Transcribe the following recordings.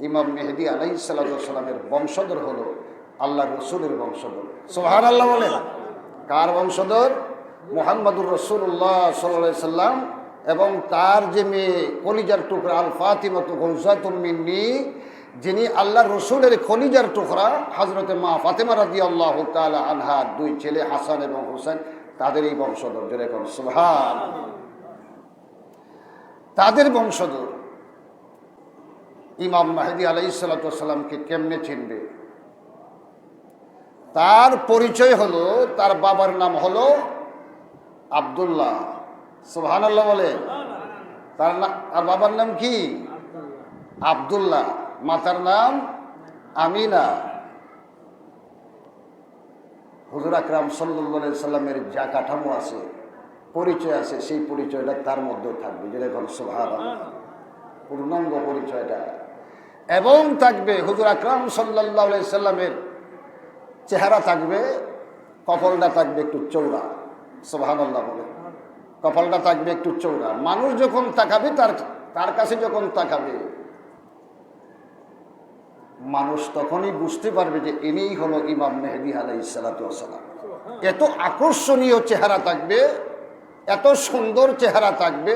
ইমাম মেহেদি আলাই সাল্লামের বংশধর হলো আল্লাহ রসুলের বংশধর। সোহার আল্লাহ বলেন কার বংশধর? মোহাম্মদুর রসুল্লাহ সাল্লাহ সাল্লাম এবং তার যে মেয়ে কলিজার টুকরা আল ফাতিমত গৌসাতুমিনী যিনি আল্লাহ রসুলের খলিজার টুকরা হজরতে মা ফাতেমা রাদি আল্লাহ তালা আনহার দুই ছেলে হাসান এবং হুসেন তাদের এই বংশধর। যেরকম সুহান তাদের বংশধর ইমাম মাহেদি আলাই সাল্লাতামকে কেমনে চিনবে? তার পরিচয় হলো, তার বাবার নাম হলো আবদুল্লাহ। সুহান আল্লাহ বলে। তার তার বাবার নাম কি? আবদুল্লাহ। মাতার নাম আমিনা। হুজুর আকরাম সাল্লা সাল্লামের যা কাঠামো আছে, পরিচয় আছে, সেই পরিচয়টা তার মধ্যে থাকবে। যেরকম সোহান পূর্ণাঙ্গ পরিচয়টা। এবং থাকবে হুজুর আকরাম সাল্লাহ সাল্লামের চেহারা থাকবে, কপালটা থাকবে একটু চৌড়া সোহান আল্লাহ বলে। কপালটা থাকবে একটু চৌড়া মানুষ যখন তাকাবে, তার তার কাছে যখন তাকাবে, মানুষ তখনই বুঝতে পারবে যে ইনিই হলো ইমাম মেহেদি আলাই সালাতাম এত আকর্ষণীয় চেহারা থাকবে, এত সুন্দর চেহারা থাকবে,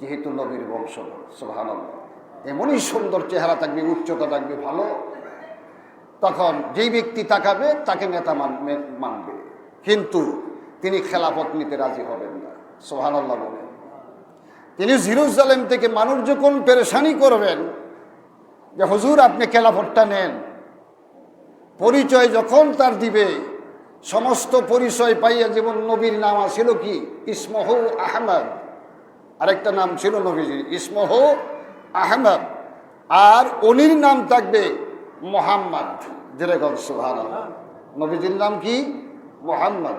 যেহেতু নবীর বংশ সোহান এমনই সুন্দর চেহারা থাকবে, উচ্চতা থাকবে, ভালো। তখন যেই ব্যক্তি তাকাবে, তাকে নেতা মানবে। কিন্তু তিনি খেলাফত নিতে রাজি হবেন না। সোহান আল্লাহ বলেন। তিনি জিরুজালেম থেকে মানুষ যখন পেরেশানি করবেন, যে হুজুর, আপনি খেলাফতটা নেন। পরিচয় যখন তার দিবে, সমস্ত পরিচয় পাইয়া যেমন নবীর নাম ছিল কি? ইসমহ আহমদ। আরেকটা নাম ছিল নবীজির। ইসমহ আহমদ। আর অনির নাম থাকবে মোহাম্মদ। যেরকম সুহান নবীজির নাম কি? মোহাম্মদ।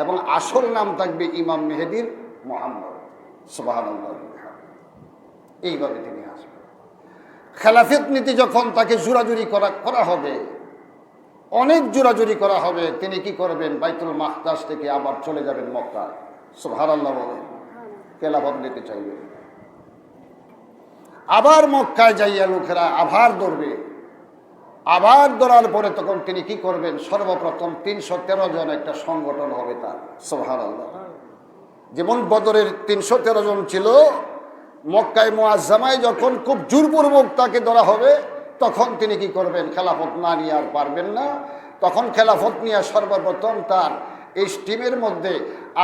এবং আসল নাম থাকবে ইমাম মেহেদির মোহাম্মদ। সুবাহান এইভাবে তিনি আসবেন। খেলাফেত নীতি যখন তাকে জোরাজুরি করা করা হবে, অনেক জোরাজুরি করা হবে, তিনি কি করবেন? বাইতুল মাহতাস থেকে আবার চলে যাবেন মক্কা সুহার আল্লাহ বলেন। খেলাফত নিতে চাইবে আবার মক্কায় যাইয়া লোকেরা আবার ধরবে। আবার ধরার পরে তখন তিনি কি করবেন? সর্বপ্রথম তিনশো তেরো জন একটা সংগঠন হবে তার। সোহার যেমন বদরের তিনশো তেরো জন ছিল, মক্কায় মোয়াজ্জামায় যখন খুব জোরপূর্বক তাকে ধরা হবে, তখন তিনি কি করবেন? খেলাফত না নিয়ে আর পারবেন না। তখন খেলাফত নিয়ে সর্বপ্রথম তার এই স্টিমের মধ্যে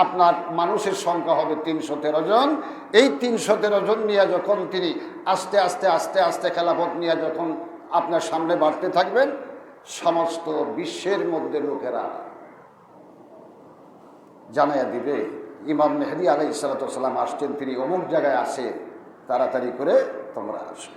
আপনার মানুষের সংখ্যা হবে তিনশো তেরো জন। এই তিনশো তেরো জন নিয়ে যখন তিনি আস্তে আস্তে আস্তে আস্তে খেলাফত নিয়ে যখন আপনার সামনে বাড়তে থাকবেন, সমস্ত বিশ্বের মধ্যে লোকেরা জানাইয়া দিবে, ইমাম মেহেদি আলাই সালাতাম আসছেন, তিনি অমুক জায়গায় আসে তাড়াতাড়ি করে তোমরা আসো।